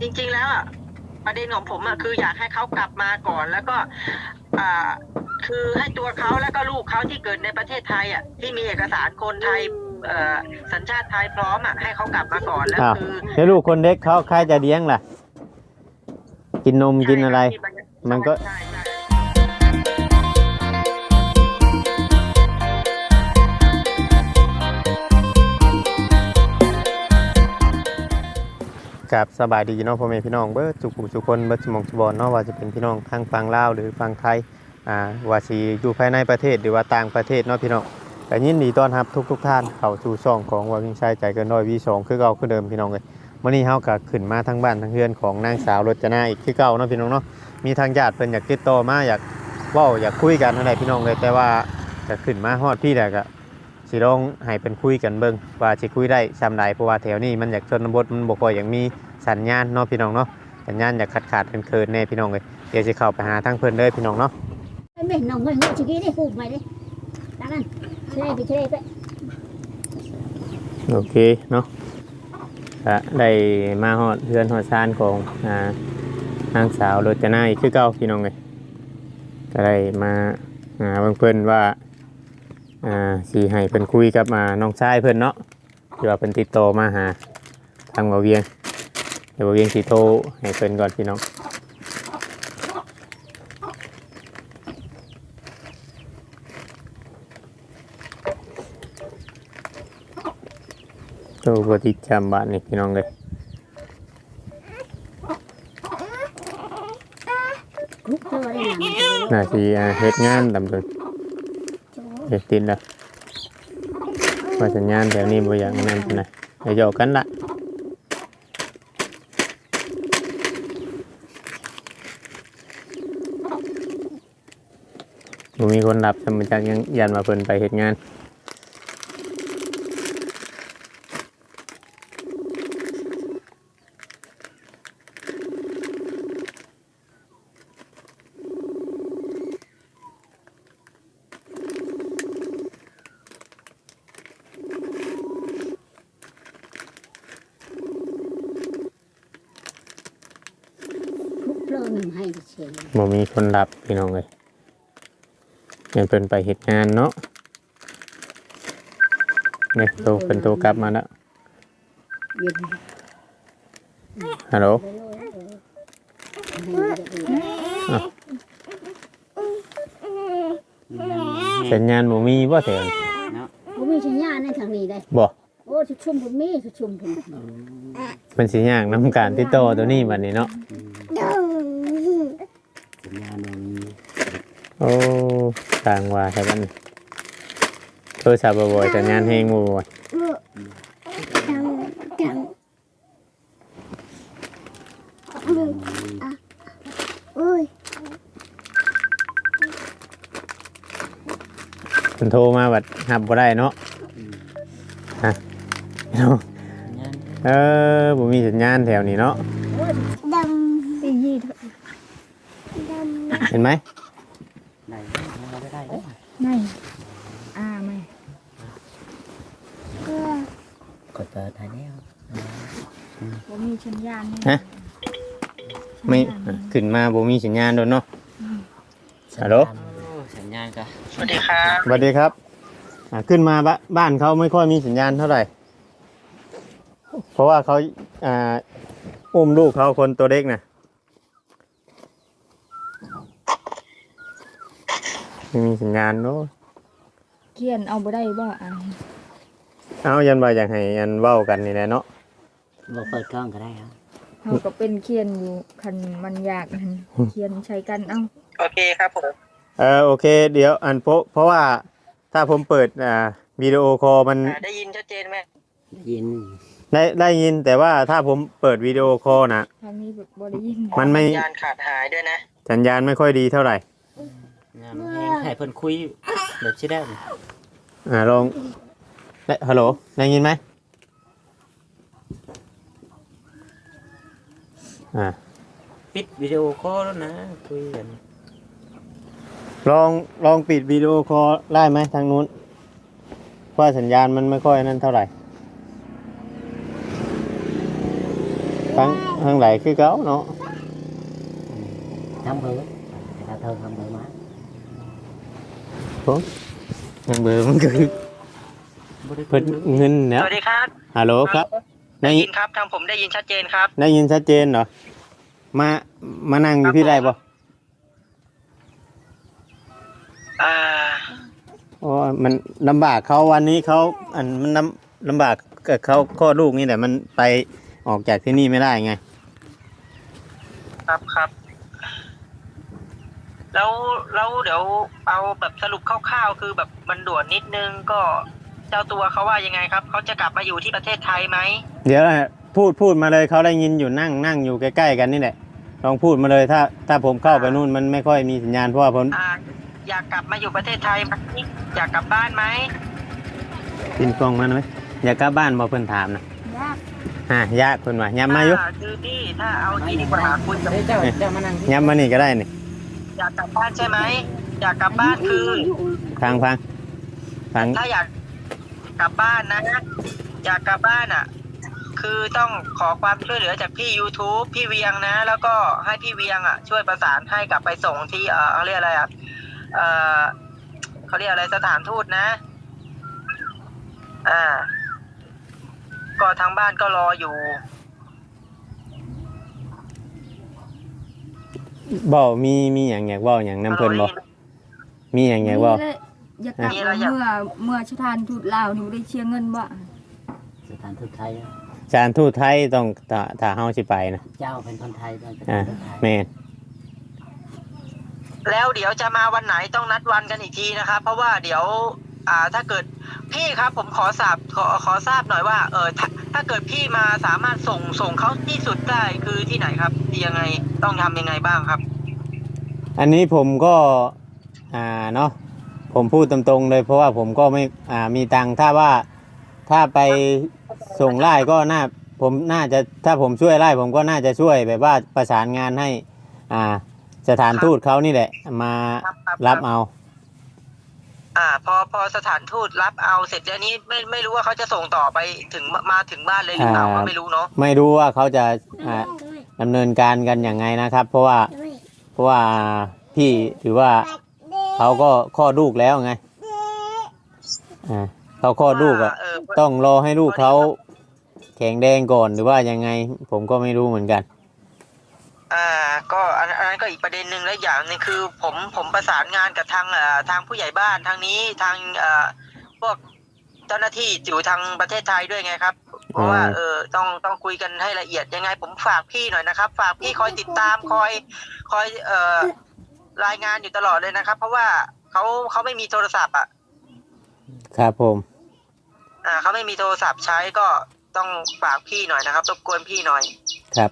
จริง ๆ แล้วอะประเด็นของผมอะคืออยากให้เขากลับมาก่อน แล้วก็อ่าคือให้ตัวเขาแล้วก็ลูกเขาที่เกิดในประเทศไทยอะที่มีเอกสารคนไทยเอ่อสัญชาติไทยพร้อมอะให้เขากลับมาก่อนแล้วอ้าวคือแล้วลูกคนเล็กเขาใครจะเลี้ยงล่ะ กินนมกินอะไร มันก็ ใช่ใช่ กับสบายดีเนาะพ่อแม่พี่น้องเบิดสุขุสุคนเบิดสมองสุบอนเนาะว่าจะเป็นพี่น้องทางฝั่งลาวหรือฝั่งไทยอ่าว่าสิอยู่ภายในประเทศหรือว่าต่างประเทศเนาะพี่น้องก็ยินดีต้อนรับทุกทุกท่านเข้าสู่ช่องของวาวิงชัยใจเกินร้อยวีสองคือเก่าคือเดิมพี่น้องเลยวันนี้เฮาก็ขึ้นมาทั้งบ้านทั้งเฮือนของนางสาวรจนาอีกคือเก่าเนาะพี่น้องเนาะมีทางญาติเพิ่นอยากติดต่อมาอยากว้าอยากคุยกันอะไรพี่น้องเลยแต่ว่าจะขึ้นมาฮอดพี่แล้วก็ สิลองให้เป็นคุยกันเบิ่งว่าสิคุยได้ซำใดเพราะว่าแถวนี้มันอยากชนบทมันบ่ค่อยอยากมีสัญญาณเนาะพี่น้องเนาะสัญญาณอยากขาดขาดๆเคินๆแน่พี่น้องเลยเดี๋ยวสิเข้าไปหาทางเพิ่นเด้อพี่น้องเนาะ Mày nồng mày ngồi chỉ kia đi phụ mày đi. Đang ăn. Thế này thì thế này vậy. โอเคเนาะก็ได้มาฮอดเรือนฮอดซานของอ่านางสาวรจนาอีกคือเก่าพี่น้องเลยก็ได้มาหาเบิ่งเพิ่นว่า อ่าสิให้เพิ่นคุยกับอ่าน้องชายเพิ่นเนาะที่ว่าเพิ่นติดต่อมาหาทางบ่าวเวียงเดี๋ยวบ่าวเวียงสิโทรให้เพิ่นก่อนพี่น้องโตปฏิจำบ้าทนี่พี่น้องเลยน่าสิอ่าเฮ็ดงานตำตน เฮ็ดติดแล้วว่าสัญญาณแถวนี้บ่อย่างนั้นนะเดี๋ยวหยอกกันละบ่มีคนรับสมจักยังยันมาเพิ่นไปเฮ็ดงาน คนรับพี่น้องเลยยังเพิ่นไปเฮ็ดงานเนาะเนี่ยโตเพิ่นโตกลับมาแล้ว Yên. ฮัลโหลสัญญาณบ่มีบ่แถวนี้ Bố mi trên nhà này thằng này đây. บ่ Ô thì chung bố mi thì chung bố mi. มันสิยากนํการติดต่อตัวนี้บัดนี้เนาะ สัญญาณมัน โอ้ ต่างว่าแต่บัดนี้โทรศัพท์บ่อยๆสัญญาณแฮงบ่บ่อย Ôi. เพิ่นโทรมาบัดรับบ่ได้เนาะฮะเนาะสัญญาณเออบ่มีสัญญาณแถวนี้เนาะ Đâm. Cái gì thôi. เห็นไหม ไหนเราได้ได้เด้อ Này. À mày. กดเปิดถ่ายแล้ว Bố mi trên nhà này. ฮะไม่ขึ้นมาบ่มีสัญญาณโดนเนาะฮัลโหลสัญญาณก็สวัสดีครับสวัสดีครับขึ้นมาบ้าบ้านเขาไม่ค่อยมีสัญญาณเท่าไหร่ เพราะว่าเขาอ่าอุ้มลูกเขาคนตัวเล็กนะ ไม่มีสัญญาณเนาะเขียนเอาบ่ได้บ่อันเอายันว่าอยากให้อันเว้ากันนี่แหละเนาะบอกเปิดกล้องก็ได้ครับเฮาก็เป็นเขียนอยู่คันมันยากนั่นเขียนใช้กันเอ้าโอเคครับผมเออโอเค เดี๋ยวอันเพราะเพราะว่าถ้าผมเปิดอ่าวิดีโอคอลมันอ่าได้ยินชัดเจนไหมได้ยินได้ได้ยิน แต่ว่าถ้าผมเปิดวิดีโอคอลนะทางนี้แบบบ่ได้ยินมันไม่สัญญาณขาดหายด้วยนะสัญญาณไม่ค่อยดีเท่าไหร่ งานแห้งให้เพิ่นคุยแบบชิได้อ่าลองได้ฮัลโหลได้ยินไหมอ่าปิดวิดีโอคอลแล้วนะคุยกันลองลองปิดวิดีโอคอลได้ไหมทางนู้นเพราะว่าสัญญาณมันไม่ค่อยนั่นเท่าไหร่ Ôi. ทั้งทั้งหลายคือเก่าเนาะทำ bữa ta thơ không bữa má ทั้งเบอร์มันก็คือบ่ได้เพิ่นเงินสเนี่ยวัสดีครับฮัลโหลครับได้ได้ยิยินครับทางผมได้ยินชัดเจนครับ ได้ยินชัดเจนเหรอมามานั่งอยู่พี่ได้บ่อ่า โอ้ยมันลำบากเขาวันนี้เขาอันมันลำลำบากกับเขาข้อดลูกนี่แหละมันไปออกจากที่นี่ไม่ได้ไง ครับครับ แล้วแล้วเดี๋ยวเอาแบบสรุปคร่าวๆคือแบบมันด่วนนิดนึงก็เจ้าตัวเขาว่ายังไงครับเขาจะกลับมาอยู่ที่ประเทศไทยไหมเดี๋ยวนะพูดพูดมาเลยเขาได้ยินอยู่นั่งนั่งอยู่ใกล้ๆกันนี่แหละลองพูดมาเลยถ้า ถ้าผมเข้าไปนู่นมันไม่ค่อยมีสัญญาณเพราะว่าผมอ่าอยากกลับมาอยู่ประเทศไทยไหมอยากกลับบ้านไหมกินกล้องมันไหมอยากกลับบ้านบ่เพิ่นถามนะยากฮะยากเพิ่นว่าย้ำมาอยู่อ่คือพี่ถ้าเอาที่ดีกว่าคุยกับ Đấy, cháu cháu mà năng ย้ำมานี่ก็ได้นี่ อยากกลับบ้านใช่ไหมอยากกลับบ้านคือ ฟังฟังฟังถ้าอยากกลับบ้านนะอยากกลับบ้านอะ คือต้องขอความช่วยเหลือจากพี่ YouTube พี่เวียงนะ แล้วก็ให้พี่เวียงอะ ช่วยประสานให้กลับไปส่งที่เออเขาเรียกอะไรอะเออเขาเรียกอะไรสถานทูตนะ อ่า ก็ทางบ้านก็รออยู่ บ่มีมีหยังอยากเว้าหยังนํเพิ่นบ่มีหยังอยากเว้า นี่แหละอยากกลับมาเมื่อเมื่อสถานทูตลาวนี่บ่ได้เชียร์เงินบ่ sự thành thực thay จารย์ทูตไทยต้องถ้าถ้าเฮาสิไปนะ cháu bên con thay bên อ่า con thay แม่นแล้วเดี๋ยวจะมาวันไหนต้องนัดวันกันอีกทีนะครับ เพราะว่าเดี๋ยว อ่าถ้าเกิดพี่ครับผมขอทราบขอขอทราบหน่อยว่าเออถ้าถ้าเกิดพี่มาสามารถส่งส่งเขาที่สุดได้คือที่ไหนครับยังไงต้องทำยังไงบ้างครับ อันนี้ผมก็อ่าเนาะผมพูดตรงๆเลย เพราะว่าผมก็ไม่อ่ามีตังค์ถ้าว่าถ้าไปส่งไล่ก็น่าผมน่าจะถ้าผมช่วยไล่ผมก็น่าจะช่วยแบบว่าประสานงานให้อ่าสถานทูตเขานี่แหละ มาครับครับ รับเอา อ่า พอพอสถานทูตรับเอาเสร็จแล้วนี้ไม่ไม่รู้ว่าเขาจะส่งต่อไปถึงมาถึงบ้านเลยหรือเปล่าอ่าก็ไม่รู้เนาะไม่รู้ว่าเขาจะอ่าดำเนินการกันอย่างไงนะครับ เพราะว่าเพราะว่าพี่ถือว่าเขาก็คลอดลูกแล้วไงอ่าเขาคลอดลูกอะเออต้องรอให้ลูกเขาแข็งแดงก่อนหรือว่ายังไง ผมก็ไม่รู้เหมือนกัน อ่าก็อันอันนั้นก็อีกประเด็นหนึ่งและอย่างหนึงคือ ผมผมประสานงานกับทางเอ่อทางผู้ใหญ่บ้านทางนี้ทางเอ่อพวกเจ้าหน้าที่อยู่ทางประเทศไทยด้วยไงครับ เพราะว่าอืม เออต้องต้องคุยกันให้ละเอียดยังไง ผมฝากพี่หน่อยนะครับ ฝากพี่คอยติดตามคอย คอยเอ่อรายงานอยู่ตลอดเลยนะครับ เพราะว่าเขาเขาไม่มีโทรศัพท์อะ ครับผม อ่าเขาไม่มีโทรศัพท์ใช้ก็ต้องฝากพี่หน่อยนะครับรบกวนพี่หน่อย ครับ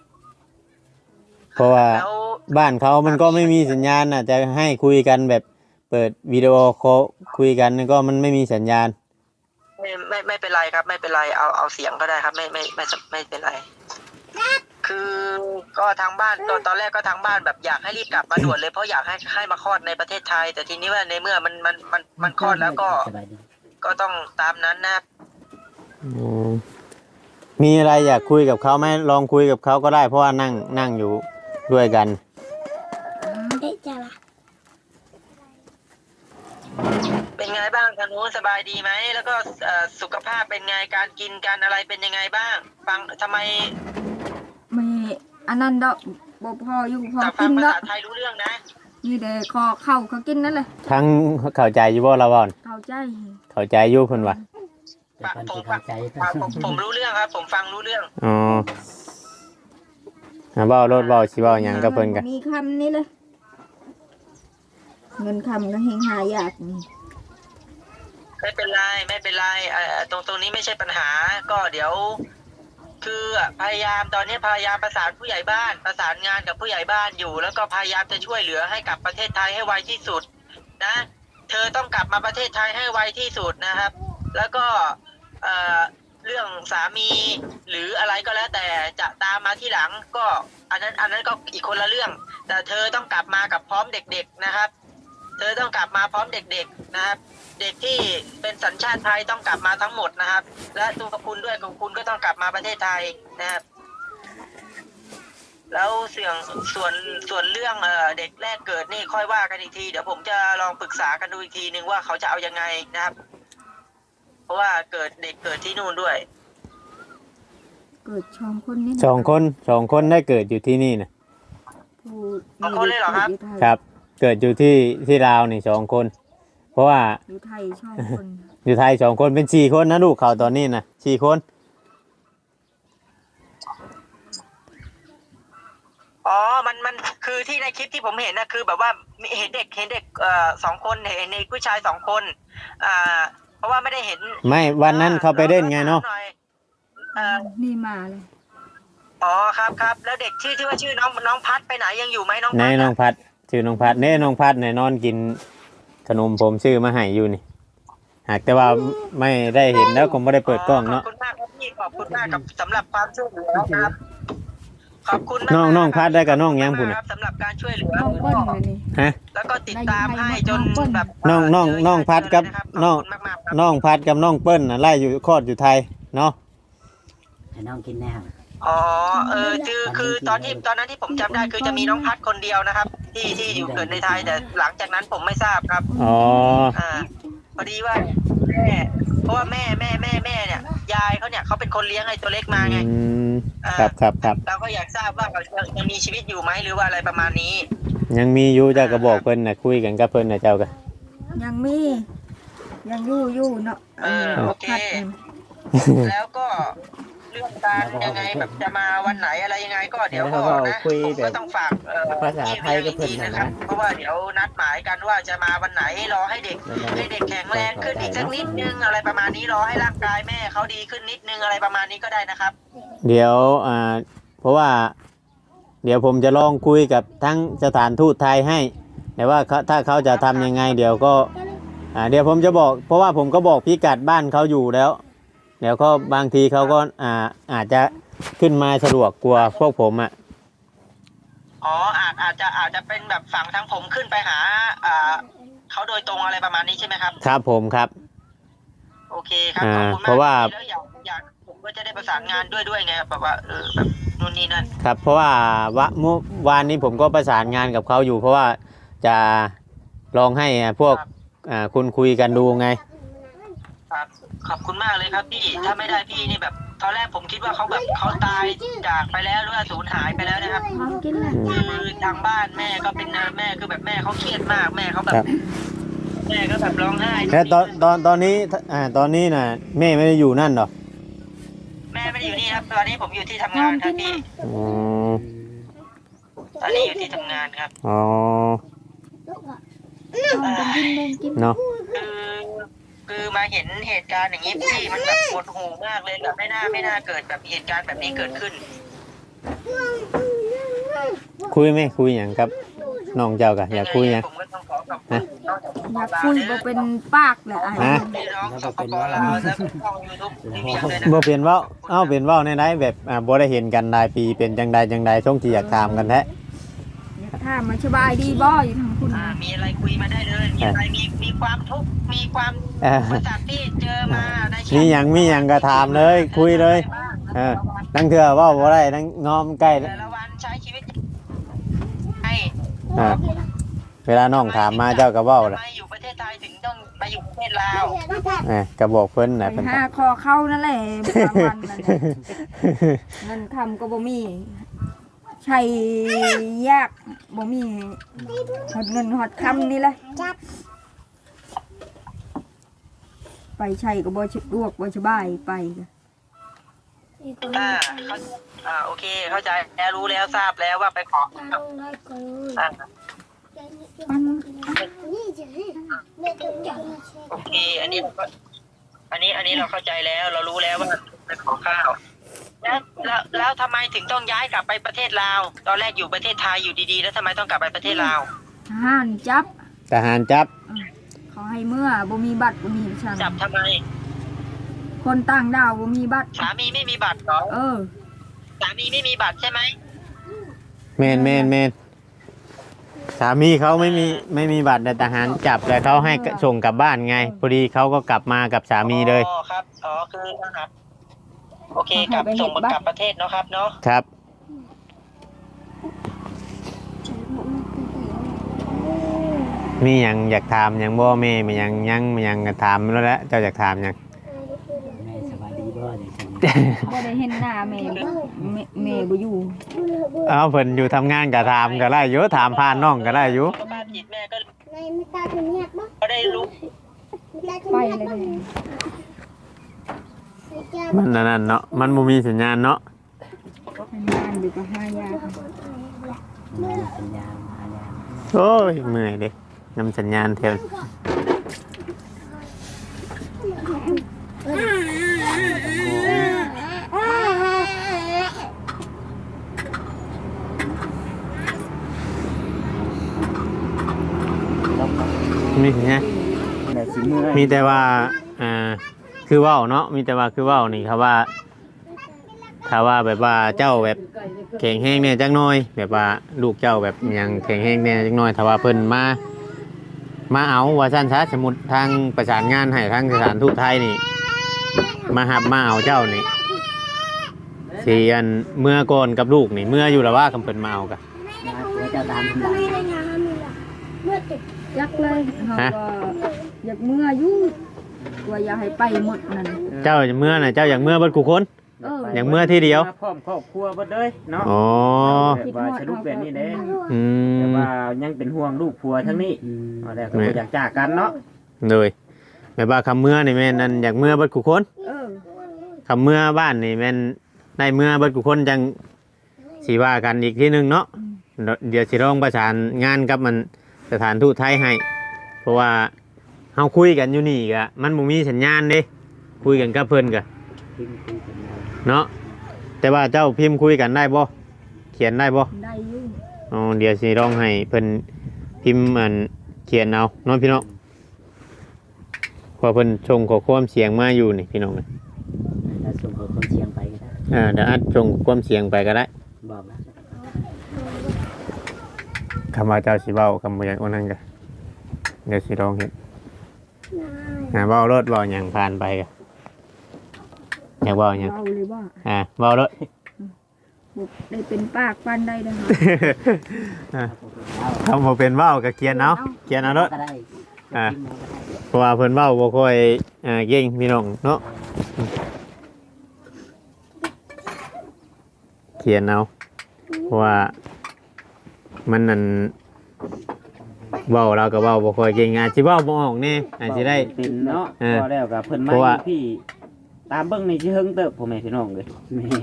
เพราะว่าแล้วบ้านเขามันก็ไม่มีสัญญาณน่ะ จะให้คุยกันแบบเปิดวิดีโอคอลคุยกันก็มันไม่มีสัญญาณ ไม่ไม่ไม่เป็นไรครับ ไม่เป็นไรเอาเอาเสียงก็ได้ครับ ไม่ไม่ไม่ไม่เป็นไร คือก็ทางบ้านตอนตอนแรกก็ทางบ้านแบบอยากให้รีบกลับมาด่วนเลยเพราะอยากให้ให้มาคลอดในประเทศไทย แต่ทีนี้ว่าในเมื่อมันมันมันมันคลอดแล้วก็ Sửa bài đi ก็ต้องตามนั้นนะครับอืมมีอะไรอยากคุยกับเขาไหมลองคุยกับเขาก็ได้เพราะว่านั่งนั่งอยู่ ด้วยกันเป็นไงบ้างทางนู้นสบายดีไหม แล้วก็เอ่อสุขภาพเป็นไงการกินการอะไรเป็นยังไงบ้าง ฟังทำไมไม่อันนั้นดอกบ่พออยู่พอจะฟักิงนภาดอกษาไทยรู้เรื่องนะนี่เด้คอเข้าเขากินนั่นแหละทั้งเข้าใจอยู่บ่ละบ่อนเข้าใจเข้าใจอยู่เพิ่นว่า Để con chỉ con chạy อะผมผมรู้เรื่องครับ ผมฟังรู้เรื่องอ๋อ อ่าเว้ารถเว้าสิเว้าหยังกับเพิ่นกันมีคำนี้เลยเงินคำก็เฮงหายากนี่ไม่เป็นไรไม่เป็นไรเอ่อตรงตรงนี้ไม่ใช่ปัญหา ก็เดี๋ยว คือพยายามตอนนี้พยายามประสานผู้ใหญ่บ้าน ประสานงานกับผู้ใหญ่บ้านอยู่ แล้วก็พยายามจะช่วยเหลือให้กลับประเทศไทยให้ไวที่สุด นะ เธอต้องกลับมาประเทศไทยให้ไวที่สุดนะครับ แล้วก็เอ่อ เรื่องสามี หรืออะไรก็แล้วแต่จะตามมาที่หลังก็ อันนั้นอันนั้นก็อีกคนละเรื่อง แต่เธอต้องกลับมากับพร้อมเด็ก ๆนะครับ เธอต้องกลับมาพร้อมเด็ก ๆนะครับ เด็กที่เป็นสัญชาติไทยต้องกลับมาทั้งหมดนะครับ และตัวคุณด้วยของคุณก็ต้องกลับมาประเทศไทยนะครับแล้วเสี่ยงส่วนส่วนเรื่องเอ่อเด็กแรกเกิดนี่ค่อยว่ากันอีกที เดี๋ยวผมจะลองปรึกษากันดูอีกทีนึงว่าเขาจะเอายังไงนะครับ เพราะว่าเกิดเด็กเกิดที่นู่นด้วย เกิดชองคนนี่สองคนสองคนได้เกิดอยู่ที่นี่นะผู้สองคนเลยเหรอครับ ยู่ไทยครับ เกิดอยู่ที่ที่ลาวนี่สองคน เพราะว่าอยู่ไทยช่องคนอยู่ไทยสองคนเป็นสี่คนนะลูกเขาตอนนี้นะสี่คนอ๋อ มันมันคือที่ในคลิปที่ผมเห็นนะคือแบบว่ามีเห็นเด็กเห็นเด็กเอ่อสองคนเห็นในผู้ชายสองคนอ่า เพราะว่าไม่ได้เห็นไม่วันนั้นเขาไปเล่นไงเนาะหอยเอ่อนี่มาเลยอ๋อครับครับแล้วเด็กชื่อที่ว่าชื่อน้องน้องพัดไปไหนยังอยู่ไหมน้องในพัดน้องพัดชื่อน้องพัดเน่น้องพัดในนอนกินขนมผมซื้อมาให้อยู่นี่ หากแต่ว่าไม่ได้เห็นแล้วก็ไม่ได้เปิดกล้องเนาะขอบคุณมากครับพี่ขอบคุณมากกับสำหรับความช่วยเหลือครับ ขอบคุณมากน้องน้องพัดได้กับน้องยังพุ่นคน่ะรับสำหรับการช่วยเหลือน้องเปิ้ลเลยนี่ ฮะ แล้วก็ติดตามให้จนแบบน้องน้องน้องพัดกับน้อง ขบคุณมากๆครับ น้องพัดกับน้องเปิ้ลน่ะไล่อยู่คลอดอยู่ไทยเนาะ ให้น้องกินแน่อ๋อเออคือคือตอนที่ตอนนั้นที่ผมจำได้คือจะมีน้องพัดคนเดียวนะครับ ที่ที่อยู่เกิดในไทยแต่หลังจากนั้นผมไม่ทราบครับอ๋อ อ่าพอดีว่าแม่ เพราะว่าแม่แม่แม่แม่เนี่ย ยายเขาเนี่ยเขาเป็นคนเลี้ยงไอ้ตัวเล็กมาไงอืมครับครับครับเราก็อยากทราบว่าเขายังยังมีชีวิตอยู่ไหมหรือว่าอะไรประมาณนี้ ยังมีอยู่เจ้าก็บอกเพิ่นน่ะคุยกันกับเพิ่นน่ะเจ้าก็ ยังมี ยังอยู่อยู่เนาะเออโอเคพัดนี่แล้วก็เรื่องการยังไงแบบจะมาวันไหนอะไรยังไง ก็เดี๋ยวก็นะผมก็ต้องฝากเอ่อภาษาไทยกับเพิ่นพี่น่ะนะครับนะเพราะว่าเดี๋ยวนัดหมายกันว่าจะมาวันไหนรอให้เด็กให้เด็กแข็งแรงขึ้นอีกสักนิดนึงอะไรประมาณนี้รอให้ร่างกายแม่เขาดีขึ้นนิดนึงอะไรประมาณนี้ก็ได้นะครับ เดี๋ยวอ่าเพราะว่า เดี๋ยวผมจะลองคุยกับทั้งสถานทูตไทยให้แต่ว่าเขาถ้าเขาจะทำยังไง เดี๋ยวก็อ่าเดี๋ยวผมจะบอก เพราะว่าผมก็บอกพิกัดบ้านเขาอยู่แล้ว เดี๋ยวก็บางทีเขาก็อ่าอาจจะขึ้นมาสะดวกกลัวาพวกผมอะอ๋ออาจอาจจะอาจจะเป็นแบบฝั่งทางผมขึ้นไปหาอ่าเขาโดยตรงอะไรประมาณนี้ใช่ไหมครับ ครับผมครับ โอเคครับอ่าขอบคุณมากเพราะว่าแล้วอยากอยากผมก็จะได้ประสานงานด้วยด้วยไงแบบว่าเออแบบนู่นนี่นั่นครับ เพราะว่าวะเมื่อวานนี้ผมก็ประสานงานกับเขาอยู่ เพราะว่าจะลองให้อ่าพวกอ่าคุณคุยกันดูไง ครับ ขอบคุณมากเลยครับพี่ ถ้าไม่ได้พี่นี่แบบตอนแรกผมคิดว่าเขาแบบเขาตายจากไปแล้วหรือว่าสูญหายไปแล้วนะครับพร้อมกินแล้วคือทางบ้านแม่ก็เป็นแม่คือแบบแม่เขาเครียดมากแม่เขาแบครับบ แม่ก็แบบร้องไห้แล้วตอนตอนตอนนี้อ่าตอนนี้น่ะแม่ไม่ได้อยู่นั่นหรอแม่ไม่ได้อยู่นี่ครับ ตอนนี้ผมอยู่ที่ทำงานครับพี่อ๋อตอนนี้อยู่ที่ทำงานครับอ๋อน้องกินเล่นกินเนาะ คือคือมาเห็นเหตุการณ์อย่างนี้พี่มันแบบปวดหูมากเลยแบบไม่น่าไม่น่าเกิดแบบเหตุการณ์แบบนี้เกิดขึ้น คุยไหมคุยอย่างกับน้องเจ้ากะอยากคุยหยังผมก็ต้องขอขอบคุณน้องจากอยากคุยบ่เป็นปากเลยไอ้ฮะพี่น้องสปปลาวและช่องยูทูบทีวีเลยนะบ่เปลี่ยนเว้าเอ้าเปลี่ยนเว้าในไหนแบบอ่าบ่ได้เห็นกันหลายปีเป็นจังใดจังใดช่วงที่อยากตามกันแท้ ถ้ามมันสบายดีบ่อยู่ทางคุณอ่ามีอะไรคุยมาได้เลยมีอะไรมีมีความทุกข์มีความเออ อุปสรรคที่เจอมาในชีมีวิตหยังมีหยังก็ถามเลยคุยเลย เออนั่งเถื่อเว้าบ่ได้นั่งงอมใกล้แต่ละวันใช้ชีวิตให้อ่าเวลาน้องถามมาเจ้าก็เว้าทำล่ะไมอยู่ประเทศไทยถึงต้องไปอยู่ประเทศลาวเออก็บอกเพิ่นน่ะไปเพิ่นหาคอเข้านั่นแหละบางวันนั่นแหละเงินคำก็บ่มี ใช้ยากบ่มีหดเงินหดคำนี่แหละไปใช้ก็บ่สะดวกบ่สบายไปก็อ่าเขาอ่าโอเค เข้าใจแล้วรู้แล้วทราบแล้วว่าไปขออ่ามันโอเค อันนี้เราก็อันนี้อันนี้เราเข้าใจแล้ว เรารู้แล้วว่าไปขอข้าว แล้วแล้วแล้วทำไมถึงต้องย้ายกลับไปประเทศลาว ตอนแรกอยู่ประเทศไทยอยู่ดีๆ แล้วทำไมต้องกลับไปประเทศลาวทหารจับทหารจับเขาให้เมื่อบ่มีบัตรบ่มีช่างจับทำไม คนต่างดาวบ่มีบัตร สามีไม่มีบัตรเหรอเออ สามีไม่มีบัตรใช่ไหมแม่นแม่นแม่นสามีเขาไม่มีไม่มีบัตรแต่ทหารจับแต่เขาให้ส่งกลับบ้านไงพอดีเขาก็กลับมากับสามีเลย อ๋อครับอ๋อคือทหาร โอเคกลับส่งกลับประเทศเนาะครับเนาะครับ มีหยังอยากถามหยังบ่แม่มีหยังยังมีหยังก็ถามแล้วละเจ้าอยากถามยัง แม่สบายดีบ่เนี่ยจังบ่ได้เห็นหน้าแม่แม่แม่บ่อยู่เอาเพิ่นอยู่ทำงานก็ถามก็ได้อยู่ถามผ่านน้องก็ได้อยู่สุาพจิตแม่ก็ ในไม่ตาถึเงียบบ่ก็ได้รู้ ไปเลย ม่มันอันนั่นเนาะ มันบ่มีสัญญาณเนาะทำงานอยู่กับหายาแม่สัญญาหายาโอ้ยเมื่อยเด้นำสัญญาณแถวต้องบอกมีสัญญาณแต่สิเมื่อยมีแต่ว่าอ่า คือเว้าเนาะมีแต่ว่าคือเว้านี่ครับว่า ถ้าว่าแบบว่าเจ้าแบบแข็งแห้งเนี่ยจักหน้อย แบบว่าลูกเจ้าแบบหยังแข็งแห้งเนี่ยจักหน้อยถ้าว่าเพิ่นมามาเอาว่าซั่นซะสมมุติทางประสานงานให้ทางสถานทูตไทยนี่ มาหับมาเอาเจ้านี่สิอันเมื่อก่อนกับลูกนี่เมื่ออยู่แล้วว่าคำเพิ่นมาเอากะนะเดี๋ยวเจ้าตามทำลายเมื่อติดยักเลยเฮาก็อยากเมื่ออยู่ ว่าอย่าให้ไปหมดนั่น เจ้าเมื่อน่ะเจ้าอยากเมื่อเบิดกูคน เออ อย่างเมื่อทีเดียวมาพร้อมครอบครัวเบิดเลยเนาะอ๋อแบบว่าสรุปแบบนี้เด้อืแต่มว่ายังเป็นห่วงลูกผัวทั้งนี้อืมเอาแล้วก็บ่อยากจากกันเนาะเลยแบบว่าคำเมื่อนี่แม่นนั่นอยากเมื่อเบิดกูคนเออ คำเมื่อบ้านนี่แม่นได้เมื่อเบิดกูคนจังสีว่ากันอีกทีหนึงเนาะเดี๋ยวสิร้องประสานงานกับมันสถานทูตไทยให้ เพราะว่า เฮาคุยกันอยู่นี่กะมันบ่มีสัญญาณเด้คุยกันกับเพิ่นกะพิมพ์คุยกันเอาเนาะแต่ว่าเจ้าพิมพ์คุยกันได้บ่เขียนได้บ่ได้อยู่อ๋อเดี๋ยวสิร้องให้เพิ่นพิมพ์อันเขียนเอาเนาะพี่น้องเพอเพิ่นชงขอความเสียงมาอยู่นี่พี่น้องเอ้ยแล้วส่งข้อความเสียงไปก็ได้อ่าเดี๋ยวอัดชงความเสียงไปก็ได้บอกแล้วคำว่าเจ้าสิเว้าคำว่าอย่างนั้นก็เดี๋ยวสิร้องเฮ็ด อ่าเว้ารถเว้าหยังผ่านไปก็อยากเว้าหยังเอาเลยว่าอ่าเว้ารถบ่ได้เป็นปากปานใดเด้ออ่าเอาคำบ่เป็นเว้าก็เขียนเอาเขียนเอารถ ก็ได้อ่าพิมพ์เอาก็ได้เพราะว่าเพิ่นเว้าบ่ค่อยอ่าเก่งพี่น้องเนาะเขียนเอาเพราะว่ามันนั่น เว้าเราก็เว้าบ่ค่อยเก่งอาจสิเว้าบ่ออกแน่อาจสิได้ เป็นเนาะเออพอแล้วก็เพิ่นมาเพราะว่าอยู่พี่ ตามเบิ่งนี่สิเฮิงเติบพ่อแม่พี่น้องเลย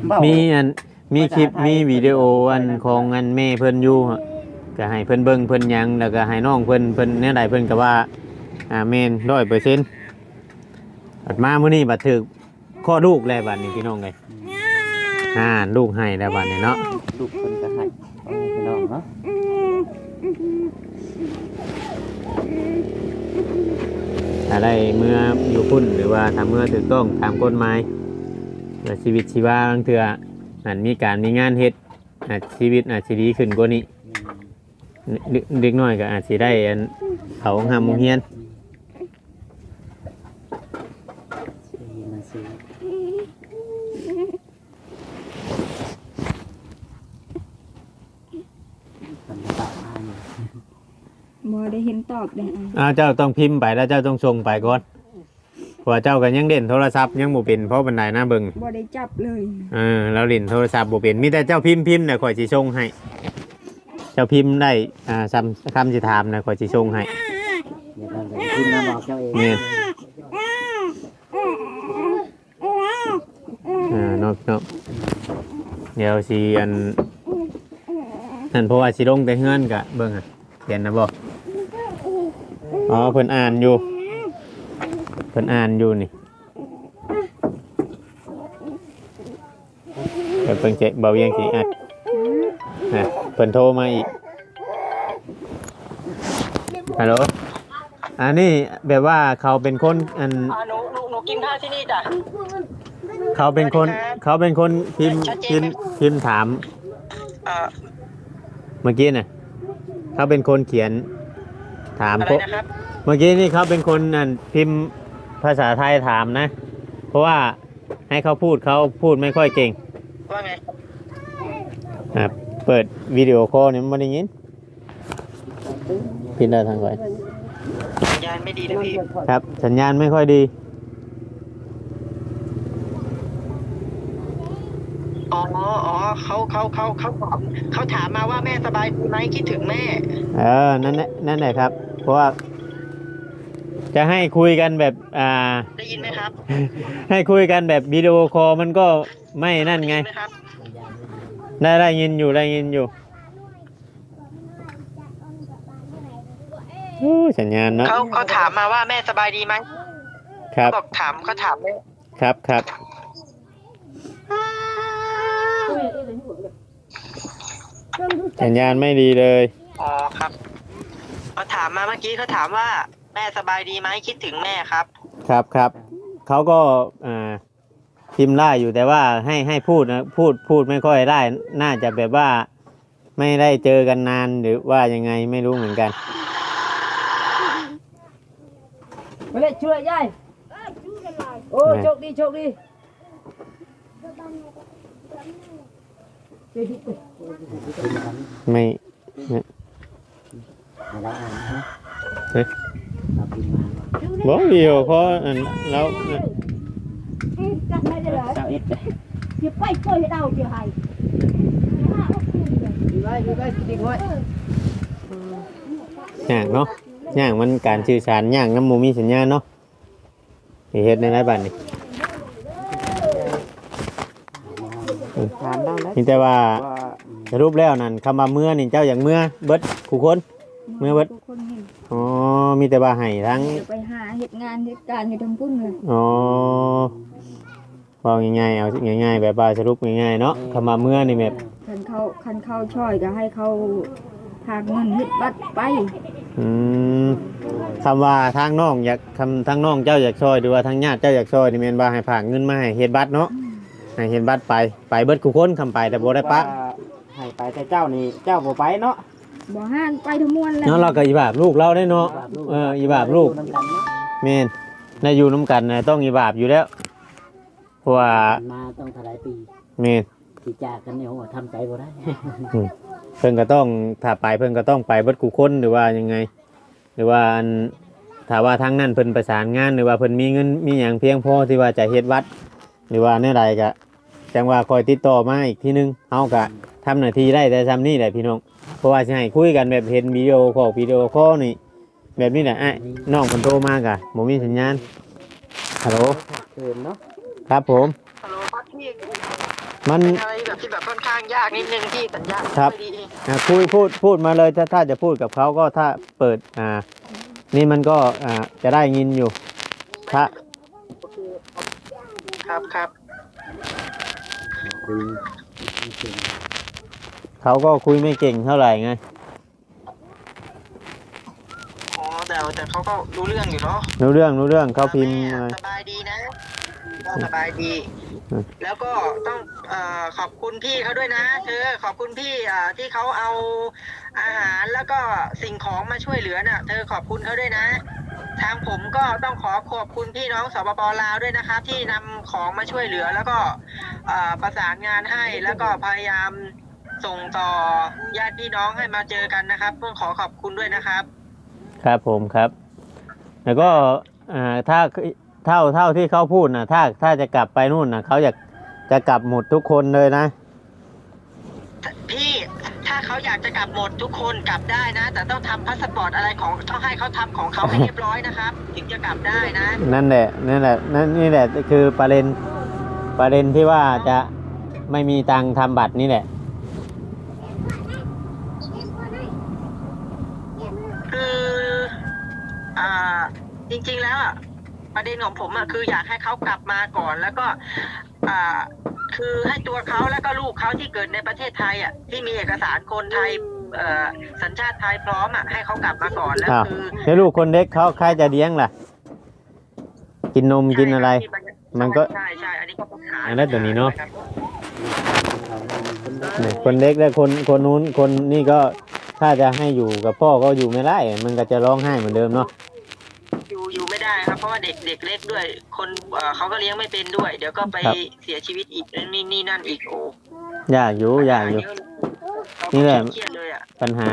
เว้า มีอันมีคลิปภาษาไทย มีวิดีโออันของอันแม่เพิ่นอยู่ฮะก็ให้เพิ่นเบิ่งเพิ่นหยังแล้วก็ให้น้องเพิ่นเพิ่นแนวใดเพิ่นก็ว่าอ่าแม่น100%บัดมามื้อนี้บัดถึกข้อลูกแล้วบัดนี้พี่น้องเอ้ยอ่าลูกให้แล้วบัดนี้เนาะ ลูกเพิ่นก็ให้พ่อแม่พี่น้องเนาะ ถ้าได้เมื่ออยู่พุ่นหรือว่าทำเมื่อถูกต้องตามกฎหมายแล้ชีวิตชีวาบางเทื่ออาจมีการมีงานเฮ็ดชีวิตอาจจะดีขึ้นกว่านี้เด็กน้อยก็อาจจะได้เขาหามโรงเฮียน ซื้อมาซื้อคนตอบมาอยู่ บ่ ได้เห็นตอบเด้ออ่าเจ้าต้องพิมพ์ไปแล้วเจ้าต้องส่งไปก่อนเพราะว่าเจ้าก็ยังเด่นโทรศัพท์ยังบ่เป็นเพราะบันไดหน้าเบิ่งบ่ได้จับเลยเออแล้วเล่นโทรศัพท์บ่เป็นมีแต่เจ้าพิมพ์พิมพ์น่ะข่อยสิส่งให้ เจ้าพิมพ์ได้อ่าซ้ำคำสิถามน่ะข่อยสิส่งให้เดี๋ยวเราจะพิมพ์มาบอกเจ้าเองเนี่ยอ่าเนาะเนาะเดี๋ยวสิอันนั่นเพราะว่าสิลงแต่เฮือนกะเบิ่งอะเห็นนะบ่ อ๋อเพิ่นอ่านอยู่ เพิ่นอ่านอยู่นี่เดี๋ยวเพิ่นเจะเบาเวียงสิอัดนะเพิ่นโทรมาอีกฮัลโหลอันนี้แบบว่าเขาเป็นคนอันอ่าหนูหนูหนูกินข้าวที่นี่จ้ะ เขาเป็นคนสวัสดีครับเขาเป็นคนพิมพ์ชัดเจพินมไหมพ์พิมพ์ถามเอ่อเมื่อกี้น่ะเขาเป็นคนเขียน ถามอะไรเพราะนะครับเมื่อกี้นี่เขาเป็นคนนั่นพิมพ์ภาษาไทยถามนะ เพราะว่าให้เขาพูดเขาพูดไม่ค่อยเก่งว่าไงครับเปิดวิดีโอคอลเนี่ยมันไม่ได้ยินพิมพ์ได้ทางไหนเสัญญาณไม่ดีนะพี่ครับ สัญญาณไม่ค่อยดี อ๋ออ๋อ เขาเขาเขาเขาถามเขาถามมาว่าแม่สบายดีไหมคิดถึงแม่ เออนั่นแหละนั่นแหละครับ เพราะว่าจะให้คุยกันแบบอ่า ได้ยินไหมครับให้คุยกันแบบวิดีโอคอลมันก็ไม่นั่นไง ด้ยิหมครับสัญญาณไม่ดีได้ได้ยินอยู่ได้ยินอยู่โอ้สัญญาณเนาะเขาเขาถามมาว่าแม่สบายดีไหมครับ บอกถามเขาถามแม่ครับครับ สัญญาณไม่ดีเลย อ๋อครับเขาถามมาเมื่อกี้เขาถามว่า แม่สบายดีไหมคิดถึงแม่ครับ ครับครับเขาก็อ่าพิมพ์ได้อยู่แต่ว่าให้ให้พูดนะพูดพูดไม่ค่อยได้ น่าจะแบบว่าไม่ได้เจอกันนานหรือว่ายังไงไม่รู้เหมือนกันไปเลยช่วยยายโอ้โชคดีโชคดี ไม่เฮ้ยเราพิมพ์มาว่าบอกวิดีโอเขาอันแล้วจัดไม่ได้เลยเจ้าเอ็ดเลยเดี๋ยวไปเคยเดาเดี๋ยวให้ดีไว้ดีไว้ดีไว้ย่างเนาะย่างมันการสื่อสารย่างน้ำมูมีสัญญาเนาะเฮ็ดในไรบ้านนี่ ถามได้แล้วมีแต่ว่าว่าสรุปแล้วนั่นคำว่าเมื่อนี่เจ้าอย่างเมื่อเบิดคู่คน เมื่อเบิดทุกคนเห็นอ๋อมีแต่ว่าให้ทั้งเดี๋ยวไปหาเหตุงานเหตุการณ์อยู่ทางพุ่นเลยอ๋อว่าง่ายๆเอาง่ายๆแบบว่าสรุปง่ายๆเนาะคำว่าเมื่อนี่แบบคันเขาคันเขาช่อยก็ให้เขาพากเงินเฮ็ดบัตรไปอืมคำว่าทางน้องอยากคำทางน้องเจ้าอยากช่วยหรือว่าทางญาติเจ้าอยากช่วยนี่แม่นว่าให้ฝากเงินมาให้เฮ็ดบัตรเนาะ ให้เฮ็ดบัตรไปไปเบิดคู่คนคำไปแต่บ่ได้ปะให้ไปแต่เจ้านี่เจ้าบ่ไปเนาะบ่ห้านไปทั้งมวลเลยเนาะเราก็อีบาบลูกเราได้เนาะเอออีบาบลูกน้ำกันเนาะแม่นได้อยู่น้ำกันน่ะต้องอีบาบอยู่แล้วเพราะว่ามาต้องเท่าไหรปีแม่นที่จากกันเนี่ยโอ้ทำใจบ่ได้ เพิ่นก็ต้องถ้าไปเพิ่นก็ต้องไปเบิดกูคนหรือว่ายังไง หรือว่าอันถ้าว่าทางนั้นเพิ่นประสานงานหรือว่าเพิ่นมีเงินมีหยังเพียงพอที่ว่าจะเฮ็ดวัด หรือว่าแนวใดก็จังว่าคอยติดต่อมาอีกทีนึงเฮาก็ทำหน้าที่ได้แต่ซ้ำนี่แหละพี่น้องเพราะว่าสิให้คุยกันแบบเห็นวิดีโอคอลวิดีโอคอลนี่แบบนี้แหละไอ้น้องเพิ่นโทรมากะบ่มีสัญญาณฮัลโหลเกินเนาะครับผมฮัลโหลครับพี่มันอะไรแบบที่แบบค่อนข้างยากนิดนึงที่สัญญาณครับคุยพูดพูดมาเลยถ้าถ้าจะพูดกับเขาก็ถ้าเปิดอ่า นี่มันก็อ่าจะได้ยินอยู่ถ้า ครับครับคุยไม่เก่งเขาก็คุยไม่เก่งเท่าไหร่ไง อ๋อแต่แต่เขาก็รู้เรื่องอยู่เนาะรู้เรื่องรู้เรื่องเขาพิมพ์แม่มาสบายดีนะ ก็สบายดีอืมแล้วก็ต้องเอ่อขอบคุณพี่เขาด้วยนะเธอขอบคุณพี่อ่าที่เขาเอาอาหารแล้วก็สิ่งของมาช่วยเหลือน่ะ เธอขอบคุณเขาด้วยนะ ทางผมก็ต้องขอขอบคุณพี่น้องสปปลาวด้วยนะครับ ที่นำของมาช่วยเหลือ แล้วก็เอ่อประสานงานให้แล้วก็พยายามส่งต่อญาติพี่น้องให้มาเจอกันนะครับต้องขอขอบคุณด้วยนะครับ ครับผมครับ แล้วก็อ่าถ้า เท่าเท่าที่เขาพูดนะถ้าถ้าจะกลับไปนู่นนะเขาอยากจะกลับหมดทุกคนเลยนะ พี่ถ้าเขาอยากจะกลับหมดทุกคนกลับได้นะ แต่ต้องทำพาสปอร์ตอะไรของต้องให้เขาทำของเขาให้เรียบร้อยนะครับ ถึงจะกลับได้นะนั่นแหละนั่นแหละนั่นนี่แหละคือประเด็นประเด็นที่ว่าจะไม่มีตังค์ทำบัตรนี่แหละ คืออ่าจริง ๆ แล้วอะ ประเด็นของผมอะคืออยากให้เขากลับมาก่อน แล้วก็อ่าคือให้ตัวเขาแล้วก็ลูกเขาที่เกิดในประเทศไทยอะที่มีเอกสารคนไทยเอ่อสัญชาติไทยพร้อมอะให้เขากลับมาก่อนแล้วอ้าวคือแล้วลูกคนเล็กเขาใครจะเลี้ยงล่ะ กินนมกินอะไร มันก็ใช่ใช่อันนี้ก็ปัญหาอันนั้นตัวนี้เนอะครับเราคนได้เนี่ยคนเล็กและคนคนนู้นคนนี่ก็ถ้าจะให้อยู่กับพ่อก็อยู่ไม่ได้ มันก็จะร้องไห้เหมือนเดิมเนาะอยู่อยู่ ไม่ได้ครับเพราะว่าเด็กเด็กเล็กด้วย คนเอ่อเขาก็เลี้ยงไม่เป็นด้วย เดี๋ยวก็ไปเสียชีวิตอีกนี่นี่นั่นอีกโอ้ยากอยู่ยากอยู่เะนี่แหละ เครียดเลยอะปัญหา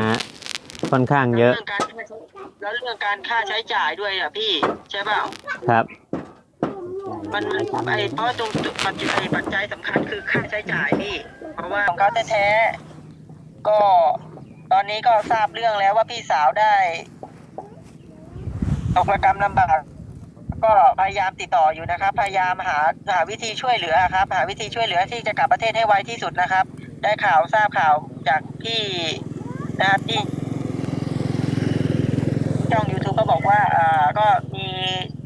ค่อนข้างเยอะเรื่องการแล้วเรื่องการค่าใช้จ่ายด้วยอะพี่ใช่เปล่า ครับ มันมันไอเพราะตรงปัจจัยปัจจัยสำคัญคือค่าใช้จ่ายพี่ เพราะว่าของเขาแท้ๆก็ตอนนี้ก็ทราบเรื่องแล้วว่าพี่สาวได้ ตกระกรรมลำบากก็พยายามติดต่ออยู่นะครับ พยายามหาหาวิธีช่วยเหลือครับ หาวิธีช่วยเหลือที่จะกลับประเทศให้ไวที่สุดนะครับ ได้ข่าวทราบข่าวจากพี่นะครับที่ช่อง YouTube ก็บอกว่าอ่าก็มี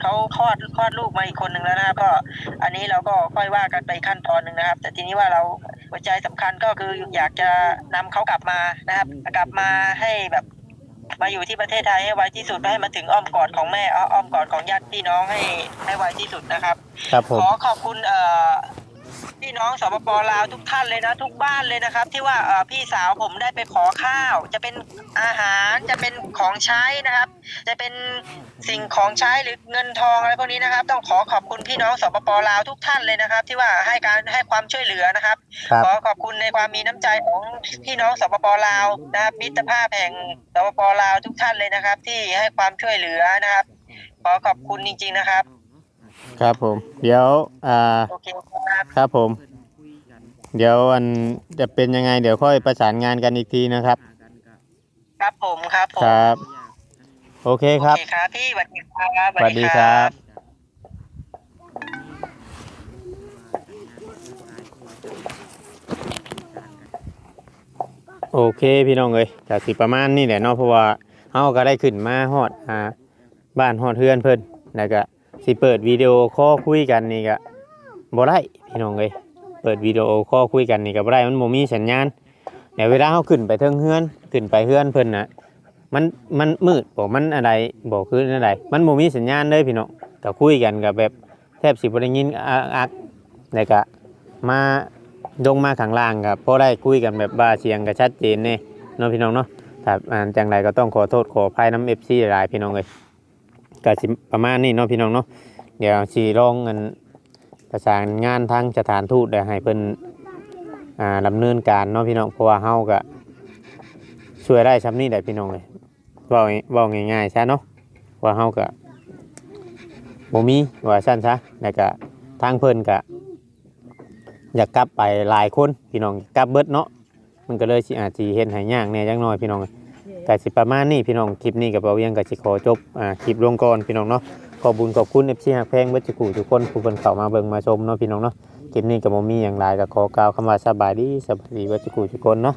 เขาคลอดคลอดลูกมาอีกคนหนึ่งแล้วนะครับก็อันนี้เราก็ค่อยว่ากันไปขั้นตอนหนึ่งนะครับ แต่ทีนี้ว่าเราหัวใจสำคัญก็คืออยากจะนำเขากลับมานะครับ กลับมาให้แบบ มาอยู่ที่ประเทศไทยให้ไวที่สุดให้มาถึงอ้อมกอดของแม่อ้ออ้อมกอดของญาติพี่น้องให้ให้ไวที่สุดนะครับ ครับผมขอขอบคุณเอ่อ พี่น้องสปปลาวทุกท่านเลยนะ ทุกบ้านเลยนะครับ ที่ว่าเอ่อพี่สาวผมได้ไปขอข้าว จะเป็นอาหารจะเป็นของใช้นะครับ จะเป็นสิ่งของใช้หรือเงินทองอะไรพวกนี้นะครับ ต้องขอขอบคุณพี่น้องสปปลาวทุกท่านเลยนะครับ ที่ว่าให้การให้ความช่วยเหลือนะครับครับขอขอบคุณในความมีน้ำใจของพี่น้องสปปลาวนะครับมิตรภาพแห่งสปปลาวทุกท่านเลยนะครับ ที่ให้ความช่วยเหลือนะครับ ขอขอบคุณจริง ๆนะครับ ครับผม เดี๋ยว อ่า โอเคครับ ครับผม เดี๋ยวอันจะเป็นยังไง เดี๋ยวค่อยประสานงานกันอีกทีนะครับ ครับผมครับผมครับ โอเคครับ โอเคครับพี่สวัสดีครับสวัสดีครับ โอเคพี่น้องเอ้ยจากสิประมาณนี้แหละเนาะเพราะว่าเฮาก็ได้ขึ้นมาฮอดอ่าบ้านฮอดเฮือนเพิ่นแล้วก็ สิเปิดวิดีโอคอลคุยกันนี่ก็บ่ได้พี่น้องเอ้ยเปิดวิดีโอคอลคุยกันนี่ก็บ่ได้มันบ่มีสัญญาณเดี๋ยวเวลาเฮาขึ้นไปเทิงเฮือนขึ้นไปเฮือนเพิ่นน่ะมันมันมืดบอกมันอะไรบอกคืออะไรมันบ่มีสัญญาณเลยพี่น้องก็คุยกันกับแบบแทบสิบ่ได้ยินอักอักแล้วก็มาลงมาข้างล่างครับพอได้คุยกันแบบว่าเสียงก็ชัดเจนเน่เนาะพี่น้องเนาะถ้าอ่านจังไรก็ต้องขอโทษขออภัยน้ำ FC หลายพี่น้องเลย ก็สิประมาณนี้เนาะพี่น้องเนาะเดี๋ยวสิลองเงินประสานงานทางสถานทูตได้ให้เพิ่นอ่าดำเนินการเนาะพี่น้องเพราะว่าเฮาก็ช่วยได้ซ้ำนี้ได้พี่น้องเลยเว้าเว้าง่ายๆซะเนาะว่าเฮาก็บ่มีว่าซั่นซะแล้วก็ทางเพิ่นก็อยากกลับไปหลายคนพี่น้องกลับเบิดเนาะมันก็เลยสิอาจสิเฮ็ดให้ยากแหน่จักหน่อยพี่น้อง ก็สิประมาณนี้พี่น้องคลิปนี้กับ่เวียงก็สิขอจบอ่าคลิปลงก่อนพี่น้องเนาะขอบุญขอบคุณเอฟซีฮักแพงเบิดทุกผู้ทุกคนผู้คนเข้ามาเบิ่งมาชมเนาะพี่น้องเนาะคลิปนี้กับโมมีอย่างไรกับขอกล่าวคำว่าสบายดีสบายดีเบิดทุกผู้ทุกคนเนาะ